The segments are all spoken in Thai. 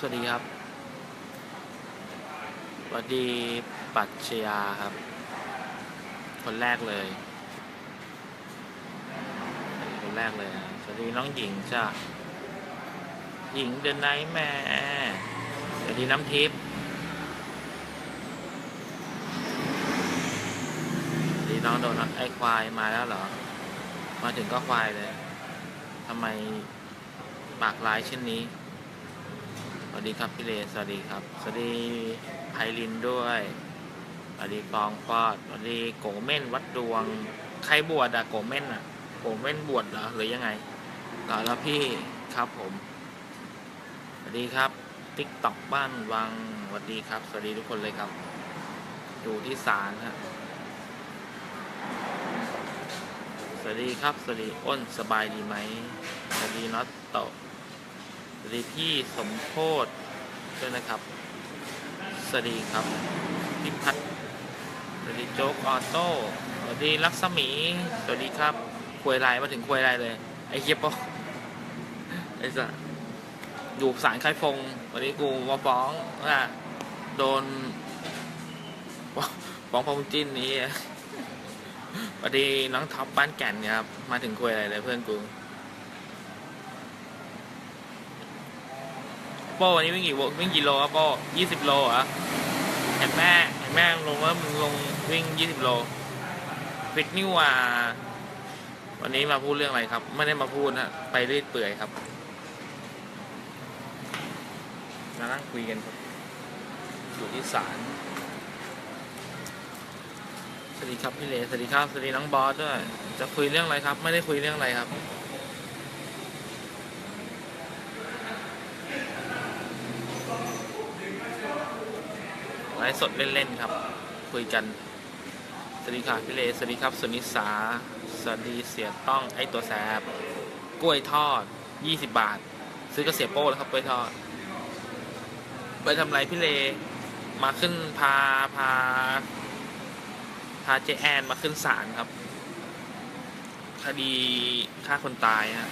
สวัสดีครับ สวัสดีปัชยาครับ คนแรกเลย คนแรกเลย สวัสดีน้องหญิงจ้ะหญิงเดินไนท์แม่สวัสดีน้ำทิพย์สวัสดีน้องโดนไอ้ควายมาแล้วเหรอ มาถึงก็ควายเลยทำไมปากร้ายเช่นนี้ ดีครับพี่เลสวัสดีครับ สวัสดีไพลินด้วยสวัสดีกองปอดสวัสดีโกเม่นวัดดวง ใครบวชอะโกเม่นอะโกเม่นบวชเหรอหรือยังไงหรอแล้วพี่ครับผมสวัสดีครับติ๊กตอกบ้านวังสวัสดีครับ สวัสดีทุกคนเลยครับ อยู่ที่ศาลฮะสวัสดีครับ สวัสดีอ้นสบายดีไหมสวัสดีน็อตโตสวัสดีพี่สมโพธ ด้วยนะครับ สวัสดีครับพี่พัฒน์สวัสดีโจ๊กออโต้สวัสดีลักษมีสวัสดีครับควยลายมาถึงควยลายเลย ไอ้เฮียปอไอ้สัสอยู่สารคายฟง วันนี้กูมาฟ้องว่าโดนฟ้องพอมจิ้นนี้สวัสดีน้องท็อปบ้านแก่นเนี่ยครับ มาถึงคุยอะไรเลยเพื่อนกู โป้วันนี้วิ่งกี่โลวิ่งกี่โลครับโป้ยี่สิบโลเหรอเห็นแม่เห็นแม่ลงว่ามึงลงวิ่งยี่สิบโลฟิตนี่หว่า วันนี้มาพูดเรื่องอะไรครับ ไม่ได้มาพูดนะไปเรื่อยเปื่อยครับมานั่งคุยกันครับอยู่ที่ศาลสวัสดีครับพี่เลสวัสดีครับสวัสดีน้องบอสด้วย จะคุยเรื่องอะไรครับ ไม่ได้คุยเรื่องอะไรครับ ไลฟ์สดเล่น ๆ ครับ คุยกัน สวัสดีค่ะพี่เลสวัสดีครับ สุนิสา สวัสดีเสียต้องไอตัวแสบ กล้วยทอด 20 บาท ซื้อกระเสียโป้แล้วครับกล้วยทอด ไปทำไรพี่เล มาขึ้นพาพา พาเจแอนมาขึ้นศาลครับ คดีฆ่าคนตายฮะ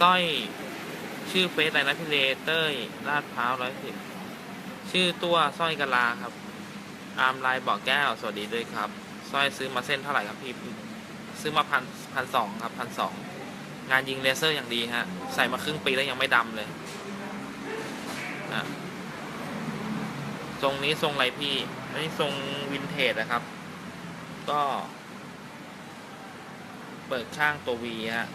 สร้อยชื่อเฟซอะไรนะพี่เลเต้ยลาดพร้าวร้อยสิบ ชื่อตัวสร้อยกะลาครับ อาร์มลายบอกแก้ว สวัสดีด้วยครับสร้อยซื้อมาเส้นเท่าไหร่ครับพี่ ซื้อมาพันพันสองครับพันสองงานยิงเลเซอร์อย่างดีฮะ ใส่มาครึ่งปีแล้วยังไม่ดำเลยอะทรงนี้ทรงอะไรพี่อันนี้ทรงวินเทจนะครับ ก็ เปิดข้างตัววีฮะ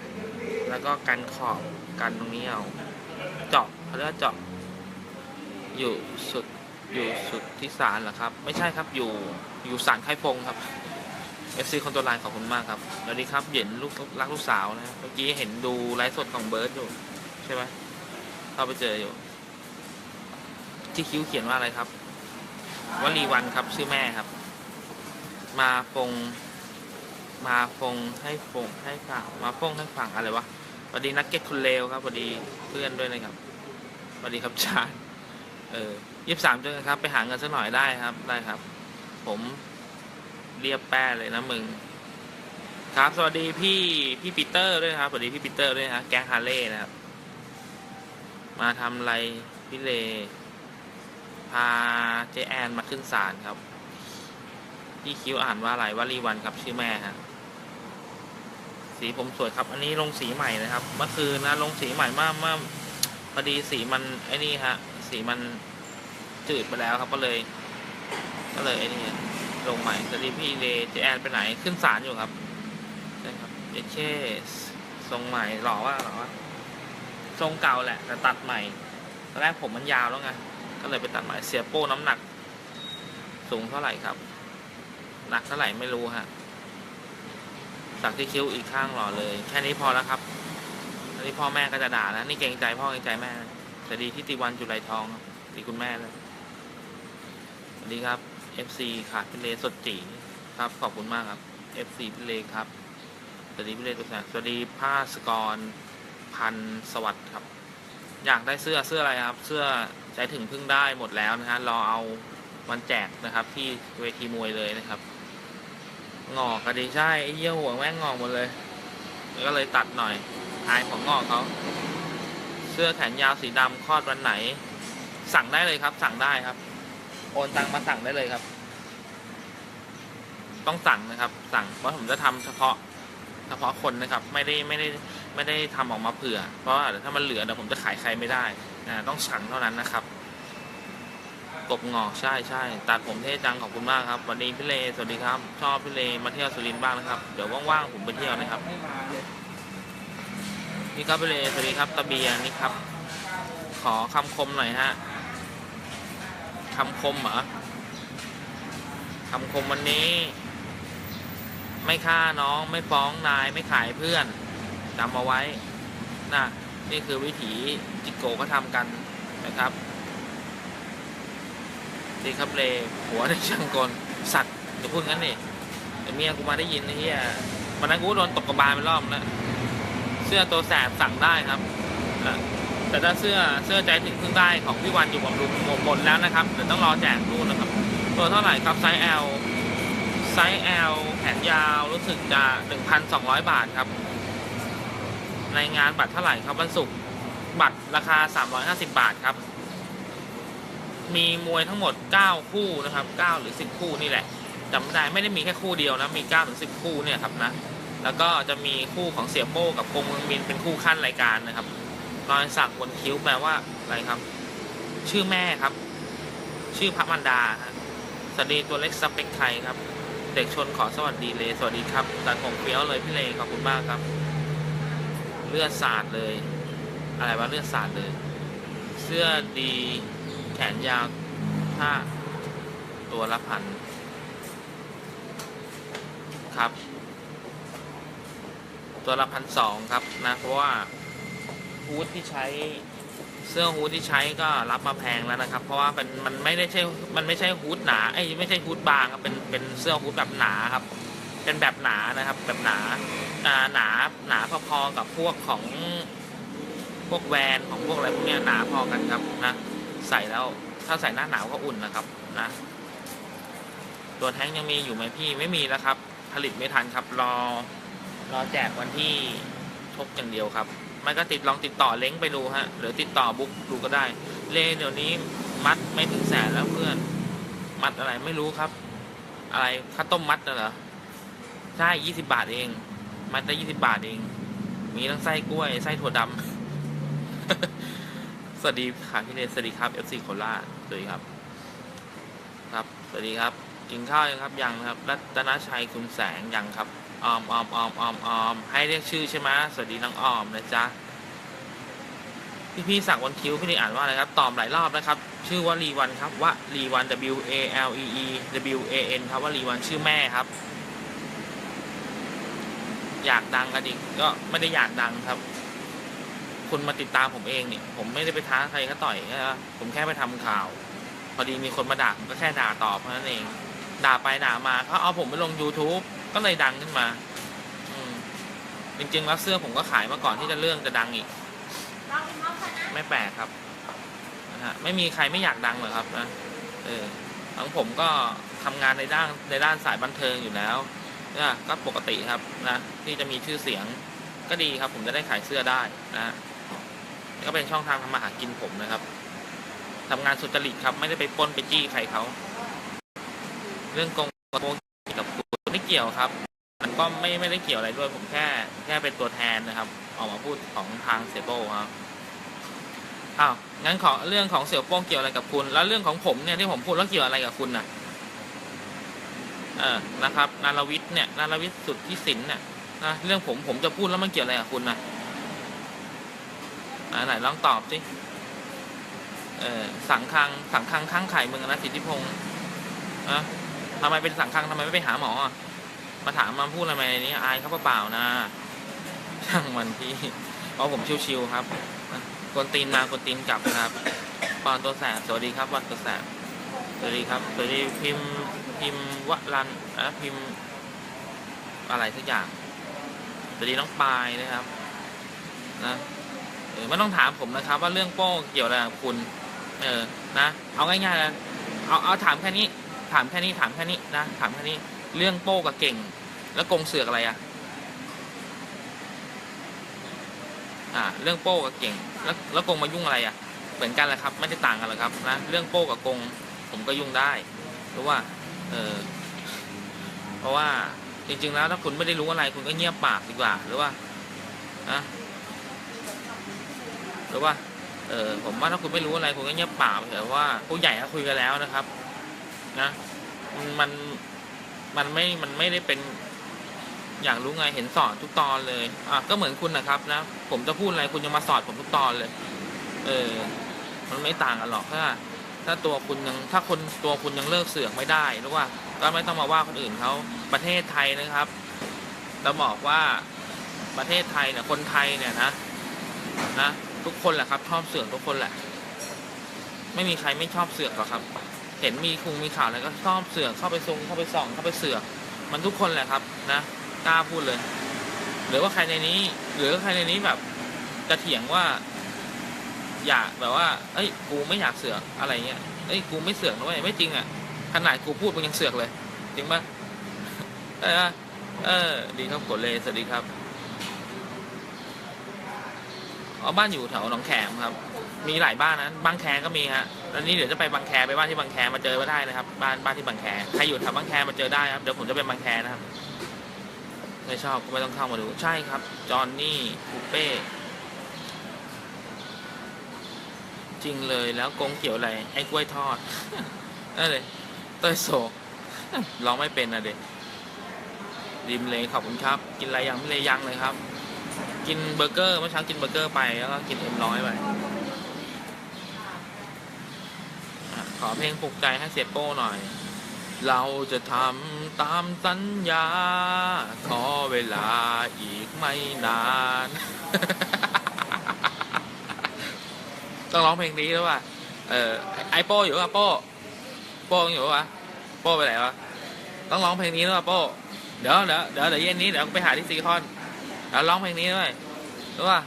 แล้วก็กันขอบกันตรงนี้เอา เจาะเขาเรียกว่าเจาะ อยู่สุดอยู่สุดที่ศาลเหรอครับ ไม่ใช่ครับอยู่อยู่ศาลไข่ฟงครับเอฟซีคนตัวลายขอบคุณมากครับสวัสดีครับเห็นลูกรักลูกสาวนะเมื่อกี้เห็นดูไลฟ์สดของเบิร์ดอยู่ใช่ไหมเข้าไปเจออยู่ ที่คิ้วเขียนว่าอะไรครับวลีวันครับชื่อแม่ครับ มาฟงมาฟงให้ฟงให้ฟังมาฟงให้ฟังอะไรวะสวัสดีนักเก็ตคุณเลวครับสวัสดีเพื่อนด้วยนะครับสวัสดีครับชาญ เออยี่สิบสามเจอกันครับ ไปหาเงินสักหน่อยได้ครับ ได้ครับ ผมเรียบแป้เลยนะมึง ครับ สวัสดีพี่พี่ปีเตอร์ด้วยครับ สวัสดีพี่ปีเตอร์ด้วยนะแก๊งฮาร์เลย์นะครับ มาทำอะไรพี่เล พาเจแอนมาขึ้นศาลครับ พี่คิวอ่านว่าอะไรว่ารีวันครับชื่อแม่ฮะสีผมสวยครับ อันนี้ลงสีใหม่นะครับ เมื่อคืนนะลงสีใหม่มากมากพอดีสีมันไอ้นี่ฮะ สีมัน จืดไปแล้วครับก็เลย ก็เลยไอ้นี่ลงใหม่สวัสดีพี่เลเจแอนไปไหนขึ้นศาลอยู่ครับใช่ครับเจเชทรงใหม่หล่อว่าหล่อว่าทรงเก่าแหละ แต่ตัดใหม่ตอนแรกผมมันยาวแล้วไงก็เลยไปตัดใหม่เสียโป้น้ำหนัก สูงเท่าไหร่ครับ หนักเท่าไหร่ไม่รู้ฮะสักที่คิ้วอีกข้างหล่อเลย แค่นี้พอแล้วครับอันนี้พ่อแม่ก็จะด่าแล้วนี่เกรงใจพ่อเกรงใจแม่สวัสดีที่ติวันจุไรทองตีคุณแม่เลย ดีครับ FC ขาดพิเลสดจีครับ ขอบคุณมากครับ FC พิเลครับ สวัสดีพิเลตัวแสนสวัสดีผ้าสกรพันสวัสดิ์ครับ อยากได้เสื้อเสื้ออะไรครับ เสื้อใจถึงพึ่งได้หมดแล้วนะฮะรอเอาวันแจกนะครับ ที่เวทีมวยเลยนะครับ งอกก็ดีใช่ไอ้เยี่ยวหัวแม่งงอกหมดเลย ก็เลยตัดหน่อยอายของงอกเขาเสื้อแขนยาวสีดำคลอดวันไหน สั่งได้เลยครับ สั่งได้ครับ โอนตังมาสั่งได้เลยครับ ต้องสั่งนะครับ สั่งเพราะผมจะทำเฉพาะ เฉพาะคนนะครับ ไม่ได้ไม่ได้ไม่ได้ทำออกมาเผื่อ เพราะว่าถ้ามันเหลือเดี๋ยวผมจะขายใครไม่ได้นะต้องสั่งเท่านั้นนะครับกบงอกใช่ใช่ตัดผมเท่จังขอบคุณมากครับ วันนี้พี่เลสวัสดีครับ ชอบพี่เลมาเที่ยวสุรินทร์บ้างนะครับ เดี๋ยวว่างๆผมไปเที่ยวนะครับ นี่ครับพี่เลสวัสดีครับตะเบียนี่ครับ ขอคำคมหน่อยฮะ คำคมเหรอคำคมวันนี้ ไม่ฆ่าน้องไม่ฟ้องนายไม่ขายเพื่อนจำเอาไว้นะนี่คือวิถีจิโกก็ทำกันนะครับดีครับเลหัวในช่างกลสัตว์จะพูดงั้นนี่แต่เมียกูมาได้ยินไอ้เหี้ยวันนั้นกูโดนตกกระบาลไปรอบแล้วเสื้อตัวแสบสั่งได้ครับอะ แต่ถ้าเสื้อเสื้อใจถึงเพิ่งได้ของพี่วันอยู่บำรุงหมดหมดแล้วนะครับเดี๋ยวต้องรอแจกนู่นนะครับ ตัวเท่าไหร่ครับไซส์ L ไซส์ L แขนยาวรู้สึกจะ 1,200 บาทครับ ในงานบัตรเท่าไหร่ครับวันศุกร์บัตรราคา 350 บาทครับ มีมวยทั้งหมด 9 คู่นะครับ 9 หรือ 10 คู่นี่แหละจำไม่ได้ไม่ได้มีแค่คู่เดียวนะ มี9ถึง10 คู่เนี่ยครับนะ แล้วก็จะมีคู่ของเสียโป้กับกงเมืองมินเป็นคู่ขั้นรายการนะครับ รอยสักบนคิ้วแปลว่าอะไรครับ ชื่อแม่ครับ ชื่อพระมันดาฮะสวัสดีตัวเล็กสเปคไทยครับ เด็กชนขอสวัสดีเลยสวัสดีครับตัดผมเฟี้ยวเลยพี่เลขอบคุณมากครับ เลือดสาดเลย อะไรวะเลือดสาดเลย เสื้อดีแขนยาวผ้าตัวละพันครับ ตัวละพันสองครับนะเพราะว่า ฮูดที่ใช้เสื้อฮูดที่ใช้ก็รับมาแพงแล้วนะครับ เพราะว่าเป็นมันไม่ได้ใช่มันไม่ใช่ฮูดหนาไอ้ไม่ใช่ฮูดบางครับเป็นเป็นเสื้อฮูดแบบหนาครับ เป็นแบบหนานะครับแบบหนาอ่าหนาหนาพอๆกับพวกของพวกแวนของพวกอะไรพวกนี้หนาพอกันครับนะใส่แล้วถ้าใส่หน้าหนาวก็อุ่นนะครับนะตัวแท้งยังมีอยู่ไหมพี่ไม่มีแล้วครับ ผลิตไม่ทันครับรอรอแจกวันที่ชกอย่างเดียวครับ ไม่ก็ติดลองติดต่อเล้งไปดูฮะหรือติดต่อบุ๊กดูก็ได้ เลเดี๋ยวนี้มัดไม่ถึงแสนแล้วเพื่อน มัดอะไรไม่รู้ครับ อะไรข้าวต้มมัดน่ะเหรอใช่ยี่สิบาทเอง มัดได้ยี่สิบาทเอง มีทั้งไส้กล้วยไส้ถั่วดำสวัสดีค่ะพี่เลสวัสดีครับ FC โคราชสวัสดีครับ ครับสวัสดีครับกินข้าวยังครับยังครับรัตนชัยคุณแสงยังครับ ออมออมออมออมออมให้เรียกชื่อใช่ไหมสวัสดีน้องออมนะจ๊ะพี่พี่สั่งวันคิ้วพี่นี่อ่านว่าอะไรครับตอบหลายรอบนะครับ ชื่อว่ารีวันครับว่ารีวัน W A L E E W A N ครับว่ารีวันชื่อแม่ครับ อยากดังกันอีกก็ไม่ได้อยากดังครับคุณมาติดตามผมเองเนี่ยผมไม่ได้ไปท้าใครเขาต่อยนะผมแค่ไปทำข่าว พอดีมีคนมาด่าผมก็แค่ด่าตอบเท่านั้นเอง ด่าไปด่ามาเขาเอาผมไปลง YouTube ก็เลยดังขึ้นมา อืมจริงๆแล้วเสื้อผมก็ขายมาก่อนที่จะเรื่องจะดังอีกไม่แปลกครับนะฮะไม่มีใครไม่อยากดังหรอกครับนะเออของผมก็ทำงานในด้านในด้านสายบันเทิงอยู่แล้วนะก็ปกติครับนะที่จะมีชื่อเสียงก็ดีครับ ผมจะได้ขายเสื้อได้นะก็เป็นช่องทางทำมาหากินผมนะครับทำงานสุจริตครับ ไม่ได้ไปปล้นไปจี้ใครเขาเรื่องโกงโกง กับกูไม่เกี่ยวครับ มันก็ไม่ไม่ได้เกี่ยวอะไรด้วยผมแค่แค่เป็นตัวแทนนะครับ ออกมาพูดของทางเสียโป้ครับอ้าวงั้นขอเรื่องของเสี่ยวโป้งเกี่ยวอะไรกับคุณ แล้วเรื่องของผมเนี่ยที่ผมพูดแล้วเกี่ยวอะไรกับคุณน่ะเออนะครับนารวิทย์เนี่ยนารวิทย์สุดที่สินเนี่ยนะเรื่องผมผมจะพูดแล้วมันเกี่ยวอะไรกับคุณนะอ่าไหนลองตอบสิเออสังคังสังคังข้างไข่มึงอะนะสิทธิพงศ์อะ ทำไมเป็นสังคังทำไมไม่ไปหาหมอ มาถามมาพูดอะไรนี้อายเขาเปล่าๆนะ ช่างมันพี่เพราะผมชิวๆครับนะกวนตีนมากวนตีนกลับครับปอนตัวแสบสวัสดีครับวันตัวแสบสวัสดีครับสวัสดีพิมพิมพ์วรันนะพิมอะไรสักอย่างสวัสดีน้องปายนะครับ นะเออไม่ต้องถามผมนะครับ ว่าเรื่องโป้เกี่ยวอะไรกับคุณ เออ นะ เอาง่ายๆนะเอาเอาถามแค่นี้ ถามแค่นี้ถามแค่นี้นะถามแค่นี้เรื่องโป้กับเก่ง แล้วกงเสือกอะไรอะอ่าเรื่องโป้กับเก่ง แล้วแล้วกงมายุ่งอะไรอะเหมือนกันแหละครับ ไม่ได้ต่างกันหรอกครับนะเรื่องโป้กับกงผมก็ยุ่งได้เพราะว่าเออเพราะว่าจริง ๆ แล้วถ้าคุณไม่ได้รู้อะไรคุณก็เงียบปากดีกว่า หรือว่านะหรือว่าเออผมว่าถ้าคุณไม่รู้อะไรคุณก็เงียบปากไปเถอะว่าผู้ใหญ่เขาคุยกันแล้วนะครับ นะมันมันไม่มันไม่ได้เป็นอยากรู้ไงเห็นสอนทุกตอนเลย อะก็เหมือนคุณนะครับนะ ผมจะพูดอะไรคุณยังมาสอนผมทุกตอนเลย เออ มันไม่ต่างกันหรอกถ้า ถ้าตัวคุณยังถ้าคนตัวคุณยังเลิกเสือกไม่ได้หรือว่า ก็ไม่ต้องมาว่าคนอื่นเขาประเทศไทยนะครับเราบอกว่าประเทศไทยเนี่ยคนไทยเนี่ยนะนะทุกคนแหละครับชอบเสือกทุกคนแหละ ไม่มีใครไม่ชอบเสือกหรอกครับ เห็นมีคุงมีข่าวอะไรก็ชอบเสือกเข้าไปซงเข้าไปส่องเข้าไปเสือก มันทุกคนแหละครับนะกล้าพูดเลย หรือว่าใครในนี้ หรือว่าใครในนี้แบบจะเถียงว่า อยากแบบว่า เอ้ย กูไม่อยากเสือกอะไรเงี้ยเอ้ยกูไม่เสือกนะเว้ยไม่จริงอะขนาดกูพูดมึงยังเสือกเลย จริงปะเออเออ ดีครับกดเลยสวัสดีครับอ๋อบ้านอยู่แถวหนองแขมครับ มีหลายบ้านนะบางแคก็มีฮะ แล้วนี้เดี๋ยวจะไปบางแคไปบ้านที่บางแคมาเจอมาได้นะครับ บ้านบ้านที่บางแคใครอยู่แถวบางแคมาเจอได้ครับเดี๋ยวผมจะไปบางแคนะครับไม่ชอบก็ไม่ต้องเข้ามาดูใช่ครับจอห์นนี่ปูเป้จริงเลยแล้วกงเกี่ยวอะไรไอ้กล้วยทอดนั่นเลยเต้ยโศกร้องไม่เป็นนะเด็กริมเลยขอบคุณครับ กินอะไรยังไม่เลยยังเลยครับ กินเบอร์เกอร์เมื่อเช้ากินเบอร์เกอร์ไปแล้วก็กินเอ็มร้อยไปอะ ขอเพลงปลุกใจให้เสียโป้หน่อย เราจะทำตามสัญญา ขอเวลาอีกไม่นาน ต้องร้องเพลงนี้ด้วว่ะเออไอโป้อยู่ป่ะโป้โป้อยู่ป่ะโป้ไปไหนวะต้องร้องเพลงนี้ด้วว่ะโป้เดี๋ยวเดี๋ยวเดี๋ยวเดี๋ยวเย็นนี้เดี๋ยวไปหาที่ซีคอนเดี๋ยวร้องเพลงนี้ด้วยรู้ป่ะ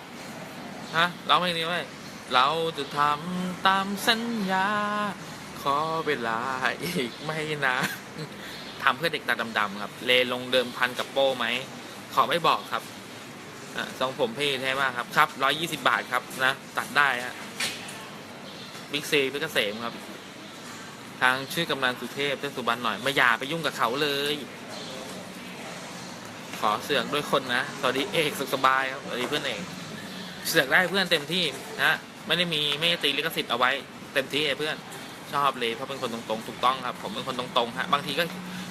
ฮะร้องเพลงนี้ด้วยเราจะทำตามสัญญา ขอเวลาอีกไม่นานทำเพื่อเด็กตาดำๆครับ เลลงเดิมพันกับโป้ไหม ขอไม่บอกครับอทรงผมพี่แท้มากครับ ครับร้อยยี่สิบาทครับนะ ตัดได้ฮะบิ๊กซีพิกเกษมครับ ทางชื่อกำนันสุเทพเทพสุบรรณหน่อย ไม่อย่าไปยุ่งกับเขาเลย ขอเสือกด้วยคนนะ สวัสดีเอกสุขสบายครับ สวัสดีเพื่อนเอก เสือกได้เพื่อนเต็มที่นะ ไม่ได้มีไม่ตีลิขสิทธิ์เอาไว้ เต็มที่ไอ้เพื่อน ชอบเลยเพราะเป็นคนตรงๆถูกต้องครับ ผมเป็นคนตรงๆฮะบางทีก็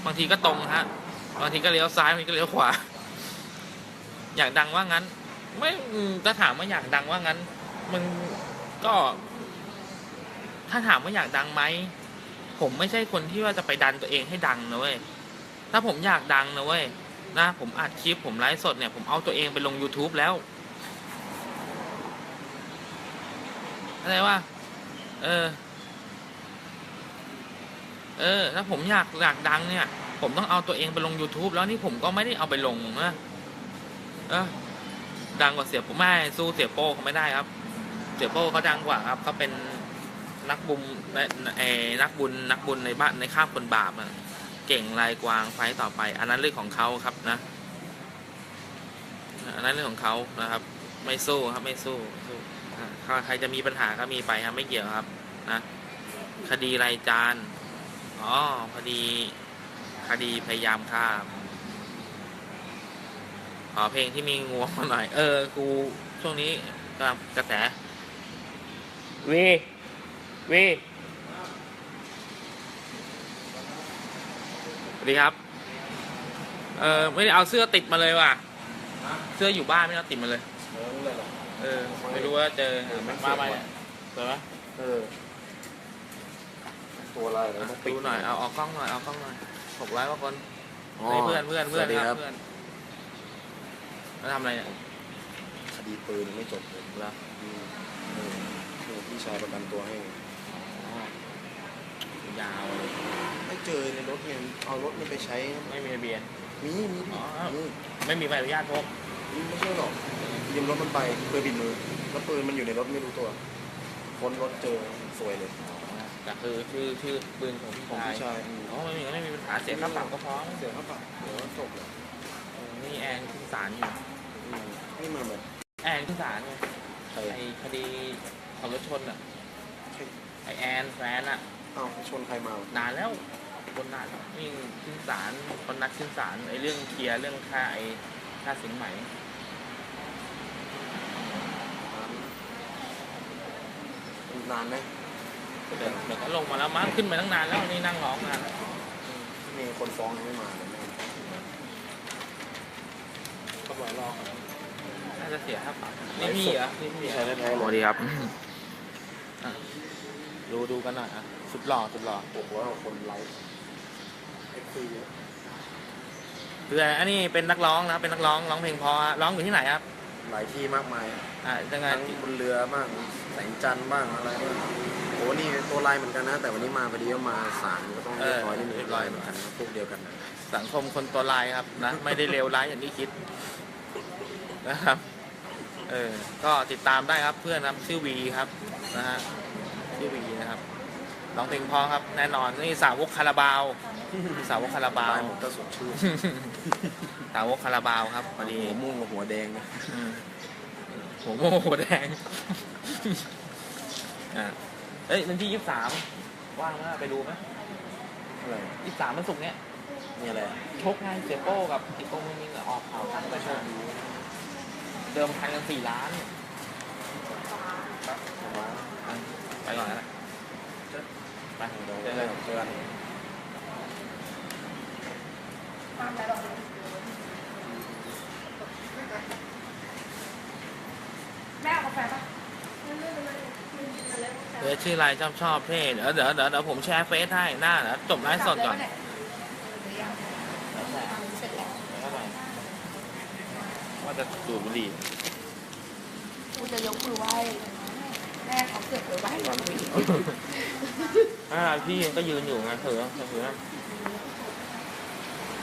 บางทีก็ตรงฮะบางทีก็เลี้ยวซ้ายบางทีก็เลี้ยวขวา อยากดังว่างั้น ไม่ถ้าถามว่าอยากดังว่างั้น มันก็ ถ้าถามว่าอยากดังไหมผมไม่ใช่คนที่ว่าจะไปดันตัวเองให้ดังนะเว้ยถ้าผมอยากดังนะเว้ยนะผมอัดคลิปผมไลฟ์สดเนี่ยผมเอาตัวเองไปลง YouTube แล้วอะไรวะเออ เออถ้าผมอยากอยากดังเนี่ย ผมต้องเอาตัวเองไปลง YouTube แล้วนี่ผมก็ไม่ได้เอาไปลงนะเออดังกว่าเสียโป้ไม่สู้เสียโป้เขาไม่ได้ครับ เสียโป้เขาดังกว่าครับเขาเป็นนักบุญเอนักบุญนักบุญในบ้านในข้ามคนบาปอะเก่งลายกวางไฟต่อไป อันนั้นเรื่องของเขาครับนะอันนั้นเรื่องของเขานะครับ ไม่สู้ครับไม่สู้สู้ใครจะมีปัญหาก็มีไปครับไม่เกี่ยวครับนะคดีรายจาน อ๋อคดีคดีพยายามฆ่าขอเพลงที่มีงวงมาหน่อย เออ กู ช่วงนี้กำลังกระแสวีวีสวัสดีครับ เออไม่ได้เอาเสื้อติดมาเลยว่ะ เสื้ออยู่บ้านไม่ได้เอาติดมาเลยเออรู้เลยเหรอเออ ไม่รู้ว่าเจอมาไหมเจอไหมเออ ตัวอะไรเราต้องปิดูดหน่อย เอาเอากล้องหน่อย เอากล้องหน่อยหกร้อยกว่าคนอ๋อนี่เพื่อนเพื่อนเพื่อนสวัสดีคครัรับบเพื่อนมาทำอะไรเนี่ยคดีปืนไม่จบเลยเหรออืมเออเออพี่ชายประกันตัวให้อ๋อยาวเลยไม่เจอในรถเนี่ยเอารถนี่ไปใช้ไม่มีทะเบียนมีมีอ๋อ มีไม่มีใบอนุญาตพกมีไม่ใช่หรอกยืมรถมันไปปืนปิดมือ แล้วปืนมันอยู่ในรถไม่รู้ตัว ค้นรถเจอสวยเลย แต่คือชื่อชื่อปืนของพี่ของชายพี่ชายอืมอ๋อไม่มีไม่มีปัญหาเสียค่าปรับก็พอเสียค่าปรับเดี๋ยวจบเลยเออนี่แอนขึ้นศาลอยู่ อืมนี่มันเหมือนแอนขึ้นศาลไงใครไอ้คดีขับรถชนอะไอแอนแฟนอะ เอ้าชนใครมานานแล้วคนนานแล้วนี่ขึ้นศาลคนนัดขึ้นศาลไอ้เรื่องเคลียร์เรื่องค่าไอ้ค่าสินไหมนานไหม เดี๋ยวเดี๋ยวก็ลงมาแล้วมั้งขึ้นมาตั้งนานแล้วนี่นั่งร้องนานแล้วมีคนฟ้องยังไม่มาเลยแม่ก็บอกรอก่อนน่าจะเสียค่าปรับนี่พี่เหรอนี่พี่พี่เหรชายอแท้ๆสวัสเลยดีครับอะดูดูกันหน่อยอะ สุดหล่อสุดหล่อบอกว่าคนไลฟ์เอ็กซ์ซีคืออันนี้เป็นนักร้องนะครับ เป็นนักร้องร้องเพลงเพอร้องอยู่ที่ไหนครับ หลายที่มากมาย อ่ายังไงทั้งบนเรือบ้างแสงจันทร์บ้างอะไรบ้างโอ้ นี่ตัวลายเหมือนกันนะ แต่วันนี้มาพอดีก็มาสารก็ต้องเรียบร้อยนิดนึงลายเหมือนกันนะพวกเดียวกันนะสังคมคนตัวลายครับนะไม่ได้เลวร้ายอย่างที่คิดนะครับเออก็ติดตามได้ครับเพื่อนครับชื่อวีครับนะฮะชื่อวีนะครับร้องเพลงเพอครับ แน่นอนนี่สาวกคาราบาว สาวกคาราบาวลายหมดก็สดชื่นสาวกคาราบาวครับพอดีหัวม่วงกับหัวแดงนะอืมหัวโม่หัวแดงอะ เอ้ยวันที่ยี่สิบสามว่างไหมไปดูไหมอะไรยี่สิบสามมันศุกร์เนี้ยนี่อะไรชกไงเสียโป้กับอีกองค์นึงอะออกข่าวกันไปชมเดิมพันกันสี่ล้านว้าวอะไปก่อนนะไปเดี๋ยวเจอเจกัอนกันเจอกันแม่เอากาแฟปะ เดี๋ยวชื่ออะไรชอบชอบเท่เดี๋ยวเดี๋ยวเดี๋ยวเดี๋ยวผมแชร์เฟซให้หน้าเดี๋ยวจบไลฟ์สดก่อนเสร็จแล้วว่าจะสูบบุหรี่กูจะยกมือไหว้แม่เขาเกิดไว้ไหว้ก่อนวีอ่าพี่ก็ยืนอยู่ไงเถอะเถอะ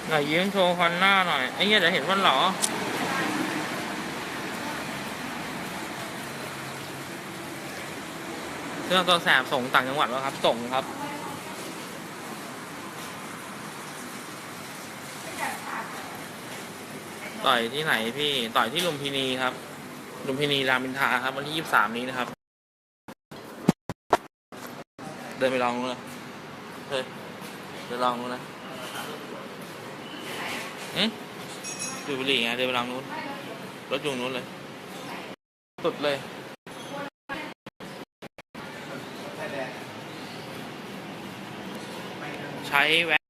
ไหนยืนโชว์คันหน้าหน่อยไอ้เหี้ยเดี๋ยวเห็นวันหรอ เครื่องตัวแสบส่งต่างจังหวัดแล้วครับ ส่งครับต่อยที่ไหนพี่ต่อยที่ลุมพินีครับ ลุมพินีรามอินทราครับ วันที่ยี่สิบสามนี้นะครับ เดินไปลองดูนะเฮ้ยเดินลองดูนะอืมดูบุหรี่ไงเดินไปลองนู้นรถอยู่นู้นเลย สุดเลย ใช้ แว็ก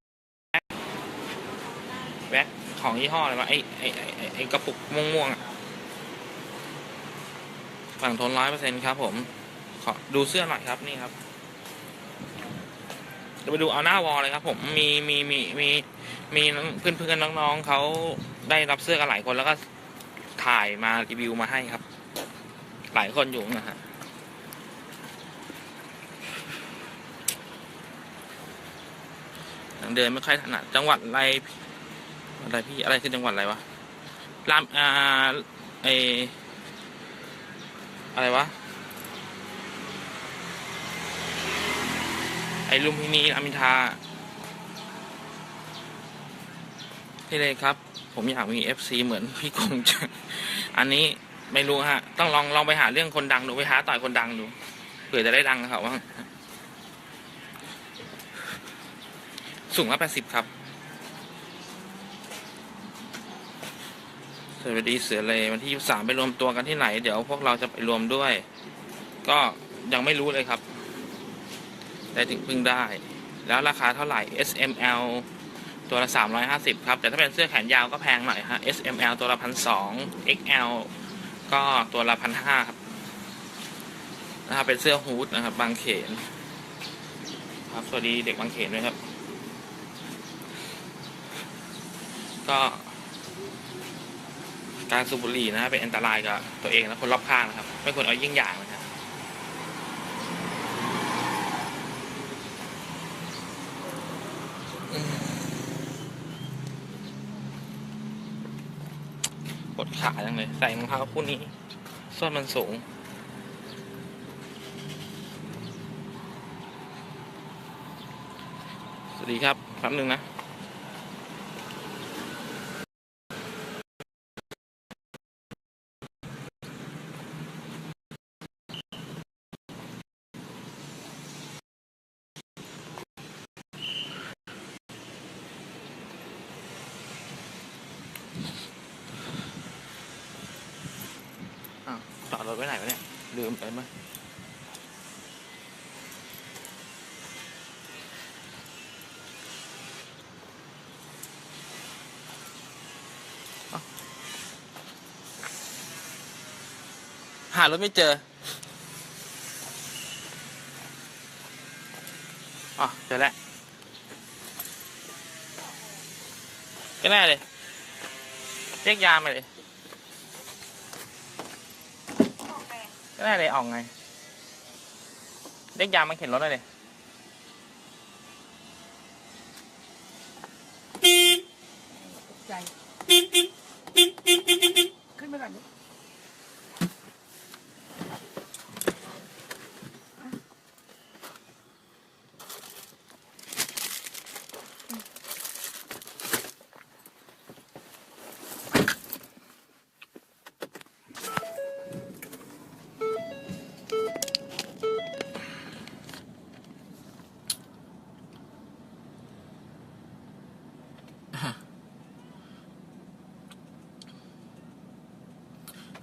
แว็กของยี่ห้ออะไรวะไอไอไอไอ้ไอกระปุกม่วงๆอะฝั่งทนร้อยเปอร์เซ็นต์ครับผม ขอดูเสื้อหน่อยครับนี่ครับเดี๋ยวไปดูเอาหน้าวอลเลยครับ ผมมีมีมีมีมีเพื่อนเพื่อนๆน้องๆเขาได้รับเสื้อกันหลายคนแล้วก็ถ่ายมารีวิวมาให้ครับ หลายคนอยู่นะฮะ ยังเดินไม่ค่อยถนัดจังหวัดอะไรอะไรพี่อะไรคือจังหวัดอะไรวะรามอ่าไออะไรวะไอลุมพินีอามินทาที่เลยครับ ผมอยากมีเอฟซีเหมือนพี่กงจังอันนี้ไม่รู้ฮะ ต้องลองลองไปหาเรื่องคนดังดูไปหาต่อยคนดังดูเผื่อจะได้ดังนะครับว่า สูงร้อยแปดสิบครับ สวัสดีเสือเลยวันที่ยี่สามไปรวมตัวกันที่ไหน เดี๋ยวพวกเราจะไปรวมด้วย ก็ยังไม่รู้เลยครับ ได้ถึงพึ่งได้ แล้วราคาเท่าไหร่ S M L ตัวละ 350 ครับ แต่ถ้าเป็นเสื้อแขนยาวก็แพงหน่อยฮะ S M L ตัวละพันสอง X L ก็ตัวละพันห้าครับนะครับเป็นเสื้อฮูดนะครับ บางเขน ครับ สวัสดีเด็กบางเขนด้วยครับ ก็การสูบบุหรี่นะ เป็นอันตรายกับตัวเองและคนรอบข้างนะครับ ไม่ควรเอายิ่งอย่างนะครับปวดขาจังเลย ใส่รองเท้าคู่นี้ ส้นมันสูง สวัสดีครับแป๊บนึงนะ ไว้ไหนวะเนี่ย ลืม ไปมั้ยเอ้าหารถไม่เจออ๋อเจอแล้วก็แน่เลยเรียกยามาเลย ได้เลยออกไง เด็กยามมาเข็นรถเลย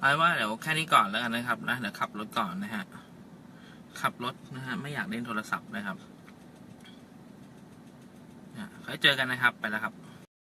เอาว่าเดี๋ยวแค่นี้ก่อนแล้วกันนะครับนะเดี๋ยวขับรถก่อนนะฮะขับรถนะฮะไม่อยากเล่นโทรศัพท์นะครับนะค่อยเจอกันนะครับไปแล้วครับ